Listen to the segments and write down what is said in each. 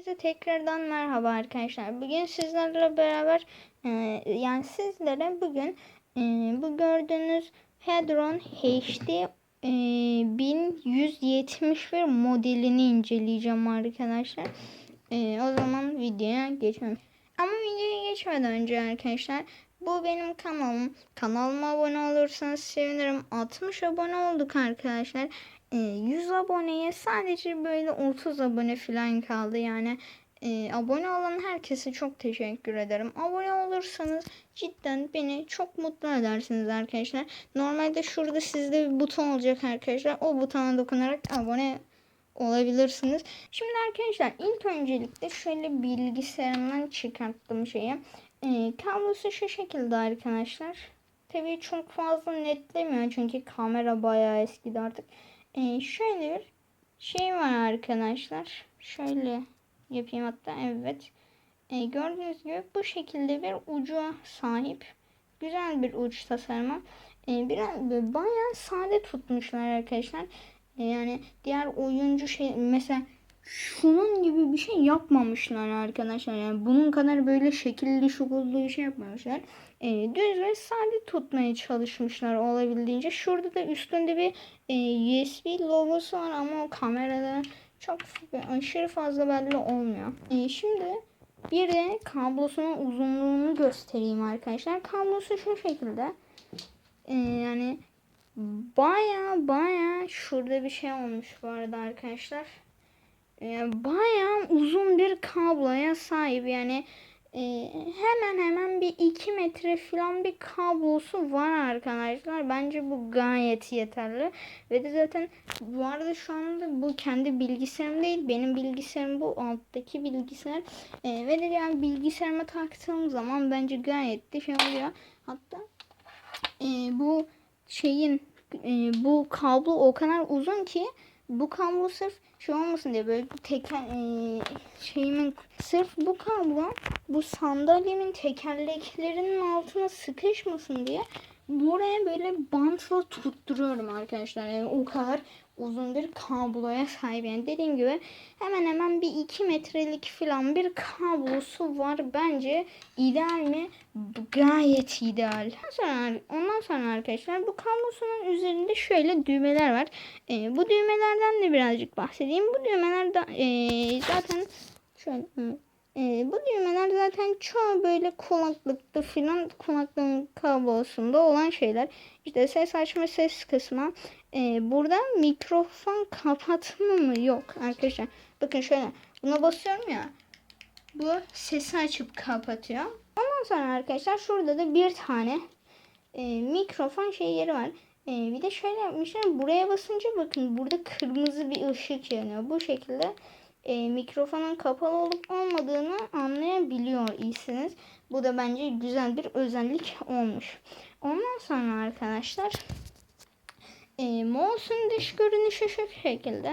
Herkese tekrardan merhaba arkadaşlar. Bugün sizlerle beraber e, yani sizlere bugün e, bu gördüğünüz Hedron HD e, 1171 modelini inceleyeceğim arkadaşlar. E, o zaman videoya geçmem. Ama videoya geçmeden önce arkadaşlar bu benim kanalım. Kanalıma abone olursanız sevinirim. 60 abone olduk arkadaşlar. E, 100 aboneye sadece böyle 30 abone falan kaldı. Yani e, abone olan herkese çok teşekkür ederim. Abone olursanız cidden beni çok mutlu edersiniz arkadaşlar. Normalde şurada sizde bir buton olacak arkadaşlar. O butona dokunarak abone olabilirsiniz. Şimdi arkadaşlar ilk öncelikle şöyle bilgisayarımdan çıkarttım şeyi. E, kablosu şu şekilde arkadaşlar. Tabii çok fazla netlemiyor çünkü kamera bayağı eskidi artık. E, şöyle bir şey var arkadaşlar. Şöyle yapayım hatta evet. E, gördüğünüz gibi bu şekilde bir ucu sahip. Güzel bir uç tasarımı. E, biraz bayağı sade tutmuşlar arkadaşlar. E, yani diğer oyuncu şey mesela şunun gibi bir şey yapmamışlar arkadaşlar. Yani bunun kadar böyle şekilli şukullu bir şey yapmamışlar. E, düz ve sade tutmaya çalışmışlar olabildiğince. Şurada da üstünde bir e, USB logosu var ama o kamerada çok aşırı fazla belli olmuyor. E, şimdi bir de kablosunun uzunluğunu göstereyim arkadaşlar. Kablosu şu şekilde. E, yani baya baya şurada bir şey olmuş bu arada arkadaşlar. E, baya uzun bir kabloya sahip yani e, hemen hemen bir 2 metre falan bir kablosu var arkadaşlar. Bence bu gayet yeterli. Ve de zaten bu arada şu anda bu kendi bilgisayarım değil. Benim bilgisayarım bu alttaki bilgisayar. E, ve de yani bilgisayarıma taktığım zaman bence gayet de şey oluyor. Hatta e, bu şeyin e, bu kablo o kadar uzun ki bu kablo sırf şey olmasın diye böyle teker e, şeyimin sırf bu kablo bu sandalyemin tekerleklerinin altına sıkışmasın diye buraya böyle bantla tutturuyorum arkadaşlar. Yani o kadar uzun bir kabloya sahip. Yani dediğim gibi hemen hemen bir 2 metrelik falan bir kablosu var. Bence ideal mi? Gayet ideal. Sonra, ondan sonra arkadaşlar bu kablosunun üzerinde şöyle düğmeler var. Ee, bu düğmelerden de birazcık bahsedeyim. Bu düğmeler de, e, zaten şöyle e, bu düğmeler zaten çoğu böyle kulaklıkta filan kulaklığın kablosunda olan şeyler. İşte ses açma ses kısmı. E, burada mikrofon kapatma mı? Yok arkadaşlar. Bakın şöyle buna basıyorum ya. Bu sesi açıp kapatıyor. Ondan sonra arkadaşlar şurada da bir tane e, mikrofon şey yeri var. E, bir de şöyle yapmışlar. Buraya basınca bakın burada kırmızı bir ışık yanıyor. Bu şekilde e, mikrofonun kapalı olup olmadığını anlayabiliyor iyisiniz. Bu da bence güzel bir özellik olmuş. Ondan sonra arkadaşlar e, mouse'un dış görünüşü şu şekilde.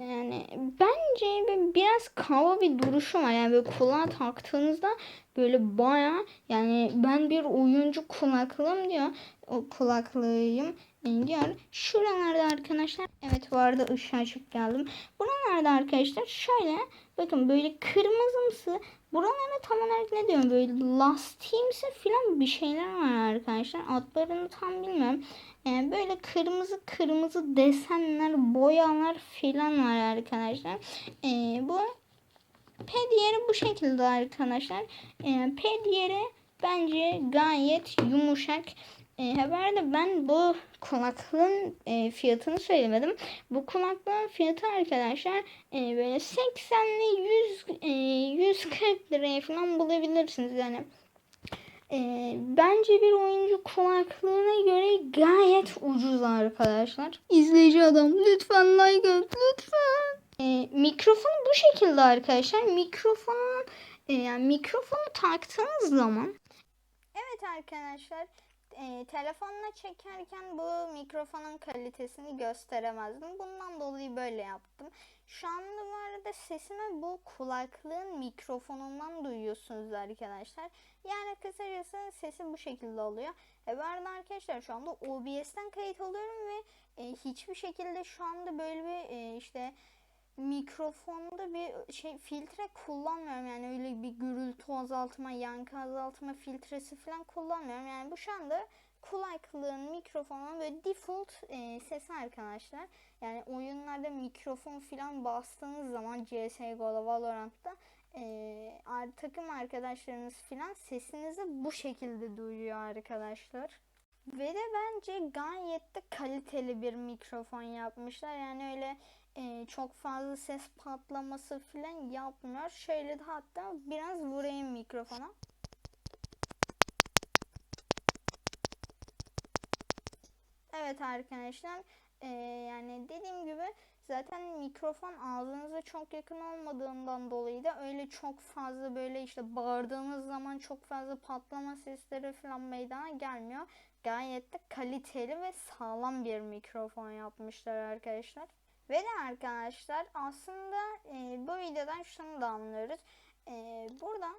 Yani bence biraz kaba bir duruşu var. Yani böyle kulağa taktığınızda böyle baya yani ben bir oyuncu kulaklığım diyor. O kulaklığım diyor. Şuralarda arkadaşlar evet bu arada ışığı açıp geldim. Buralarda arkadaşlar şöyle bakın böyle kırmızımsı buralarda tam olarak ne diyorum böyle lastiğimsi falan bir şeyler var arkadaşlar. Adlarını tam bilmem. Yani böyle kırmızı kırmızı desenler boyalar falan var arkadaşlar. Ee, bu yeri bu şekilde arkadaşlar. Ee, yeri bence gayet yumuşak. E, haberde ben bu kulaklığın e, fiyatını söylemedim. Bu kulaklığın fiyatı arkadaşlar e, böyle 80 ile 100 e, 140 liraya falan bulabilirsiniz yani. E, bence bir oyuncu kulaklığına göre gayet ucuz arkadaşlar. İzleyici adam lütfen like at lütfen. E, mikrofonu bu şekilde arkadaşlar. Mikrofonu e, yani mikrofonu taktığınız zaman Evet arkadaşlar e, telefonla çekerken bu mikrofonun kalitesini gösteremezdim. Bundan dolayı böyle yaptım. Şu anda bu arada sesimi bu kulaklığın mikrofonundan duyuyorsunuz arkadaşlar. Yani kısacası sesi bu şekilde oluyor. E bu arada arkadaşlar şu anda OBS'ten kayıt alıyorum ve e, hiçbir şekilde şu anda böyle bir e, işte mikrofonda bir şey filtre kullanmıyorum yani öyle bir gürültü azaltma, yankı azaltma filtresi falan kullanmıyorum. Yani bu şu anda kulaklığın mikrofonun böyle default e, sesi arkadaşlar. Yani oyunlarda mikrofon falan bastığınız zaman CSGO'da Valorant'ta e, takım arkadaşlarınız falan sesinizi bu şekilde duyuyor arkadaşlar. Ve de bence gayet de kaliteli bir mikrofon yapmışlar. Yani öyle e, çok fazla ses patlaması falan yapmıyor. Şöyle de hatta biraz vurayım mikrofona. Evet arkadaşlar e, yani dediğim gibi zaten mikrofon ağzınıza çok yakın olmadığından dolayı da öyle çok fazla böyle işte bağırdığınız zaman çok fazla patlama sesleri falan meydana gelmiyor. Gayet de kaliteli ve sağlam bir mikrofon yapmışlar arkadaşlar. Ve de arkadaşlar aslında e, bu videodan şunu da anlıyoruz. E, burada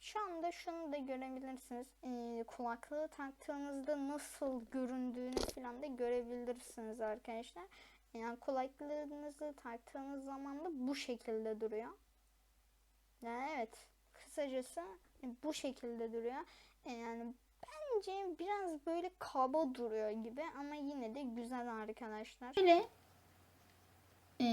şu anda şunu da görebilirsiniz. E, kulaklığı taktığınızda nasıl göründüğünü falan da görebilirsiniz arkadaşlar. Yani kulaklığınızı taktığınız zaman da bu şekilde duruyor. Yani evet kısacası bu şekilde duruyor. E, yani bence biraz böyle kaba duruyor gibi ama yine de güzel arkadaşlar. Böyle e,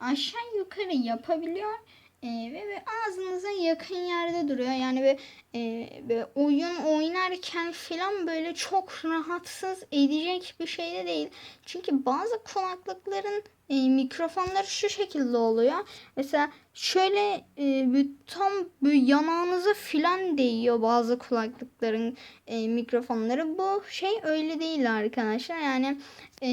aşağı yukarı yapabiliyor e, ve, ve ağzınıza yakın yerde duruyor. Yani böyle, e, böyle oyun oynarken falan böyle çok rahatsız edecek bir şey de değil. Çünkü bazı kulaklıkların e, mikrofonları şu şekilde oluyor. Mesela şöyle e, bir tam böyle yanağınıza filan değiyor bazı kulaklıkların e, mikrofonları. Bu şey öyle değil arkadaşlar. Yani e,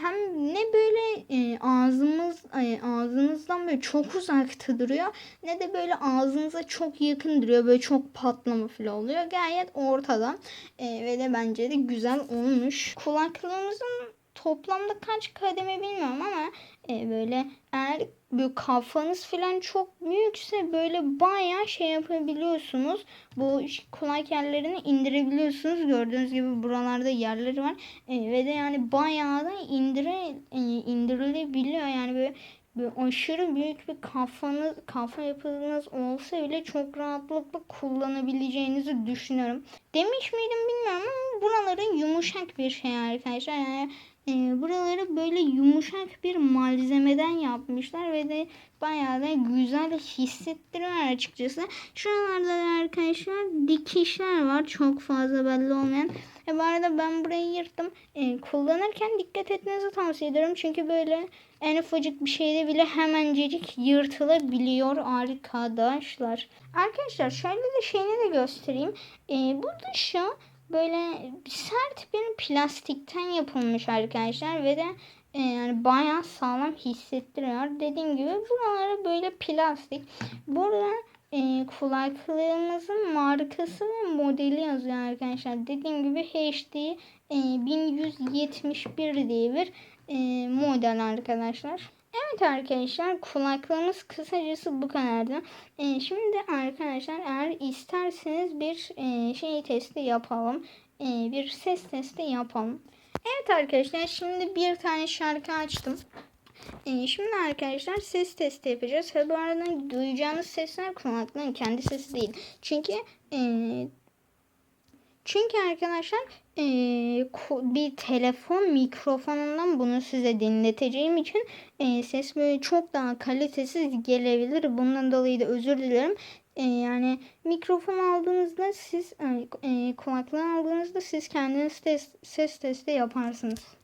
hem ne böyle e, ağzımız e, ağzınızdan böyle çok uzakta duruyor ne de böyle ağzınıza çok yakın duruyor. Böyle çok patlama falan oluyor. Gayet ortada. E, ve de bence de güzel olmuş. Kulaklığımızın toplamda kaç kademe bilmiyorum ama e, böyle eğer böyle kafanız falan çok büyükse böyle bayağı şey yapabiliyorsunuz. Bu kulak yerlerini indirebiliyorsunuz. Gördüğünüz gibi buralarda yerleri var. E, ve de yani bayağı da indire, e, indirilebiliyor. Yani böyle böyle aşırı büyük bir kafanız, kafa yapınız olsa bile çok rahatlıkla kullanabileceğinizi düşünüyorum. Demiş miydim bilmiyorum ama buraları yumuşak bir şey arkadaşlar. Yani e, buraları böyle yumuşak bir malzemeden yapmışlar ve de bayağı da güzel hissettiriyor açıkçası. Şuralarda da arkadaşlar dikişler var çok fazla belli olmayan. E bu arada ben burayı yırttım. E, kullanırken dikkat etmenizi tavsiye ederim. Çünkü böyle en ufacık bir şeyde bile hemencecik yırtılabiliyor arkadaşlar. Arkadaşlar şöyle de şeyini de göstereyim. E, bu dışı böyle sert bir plastikten yapılmış arkadaşlar ve de e, yani bayağı sağlam hissettiriyor. Dediğim gibi buraları böyle plastik. Burada e, kulaklığımızın markası ve modeli yazıyor arkadaşlar. Dediğim gibi HD e, 1171 diye bir e, model arkadaşlar. Evet arkadaşlar kulaklığımız kısacası bu kadardı. E, şimdi arkadaşlar eğer isterseniz bir e, şey testi yapalım. E, bir ses testi yapalım. Evet arkadaşlar şimdi bir tane şarkı açtım. E, şimdi arkadaşlar ses testi yapacağız. Ve bu arada duyacağınız sesler kulaklığın kendi sesi değil. Çünkü e, çünkü arkadaşlar bir telefon mikrofonundan bunu size dinleteceğim için ses böyle çok daha kalitesiz gelebilir. Bundan dolayı da özür dilerim. Yani mikrofon aldığınızda siz e, kulaklığı aldığınızda siz kendiniz test, ses testi yaparsınız.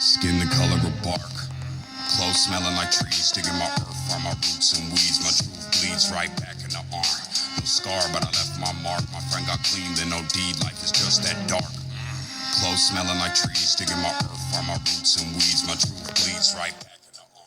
Skin the color of bark. Clothes smelling like trees, digging my earth from my roots and weeds. My truth bleeds right back in the arm. No scar, but I left my mark. My friend got clean, then no deed. Life is just that dark. Clothes smelling like trees, digging my earth from my roots and weeds. My truth bleeds right back.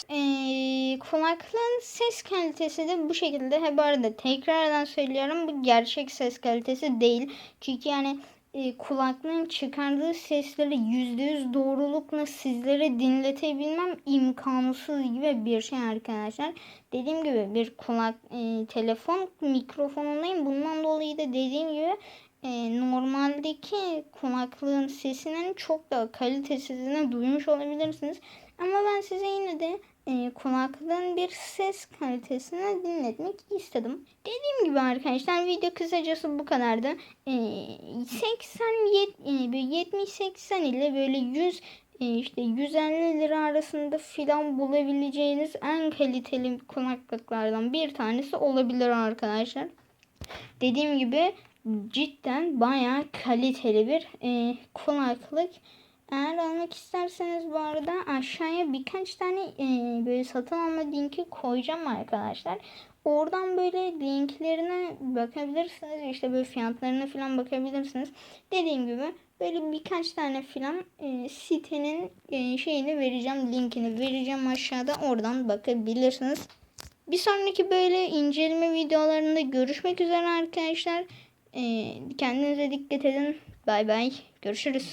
Ee, kulaklığın ses kalitesi de bu şekilde. He bu arada tekrardan söylüyorum bu gerçek ses kalitesi değil. Çünkü yani e, kulaklığın çıkardığı sesleri %100 doğrulukla sizlere dinletebilmem imkansız gibi bir şey arkadaşlar. Dediğim gibi bir kulak e, telefon mikrofonundayım. Bundan dolayı da dediğim gibi e, normaldeki kulaklığın sesinin çok daha kalitesizini duymuş olabilirsiniz. Ama ben size yine de e, kulaklığın bir ses kalitesini dinletmek istedim. Dediğim gibi arkadaşlar video kısacası bu kadardı. E, 80 70-80 ile böyle 100 e, işte 150 lira arasında filan bulabileceğiniz en kaliteli kulaklıklardan bir tanesi olabilir arkadaşlar. Dediğim gibi cidden bayağı kaliteli bir e, kulaklık. Eğer almak isterseniz bu arada aşağıya birkaç tane e, böyle satın alma linki koyacağım arkadaşlar. Oradan böyle linklerine bakabilirsiniz. İşte böyle fiyatlarına falan bakabilirsiniz. Dediğim gibi böyle birkaç tane falan e, sitenin e, şeyini vereceğim. Linkini vereceğim aşağıda. Oradan bakabilirsiniz. Bir sonraki böyle inceleme videolarında görüşmek üzere arkadaşlar. E, kendinize dikkat edin. Bay bay. Görüşürüz.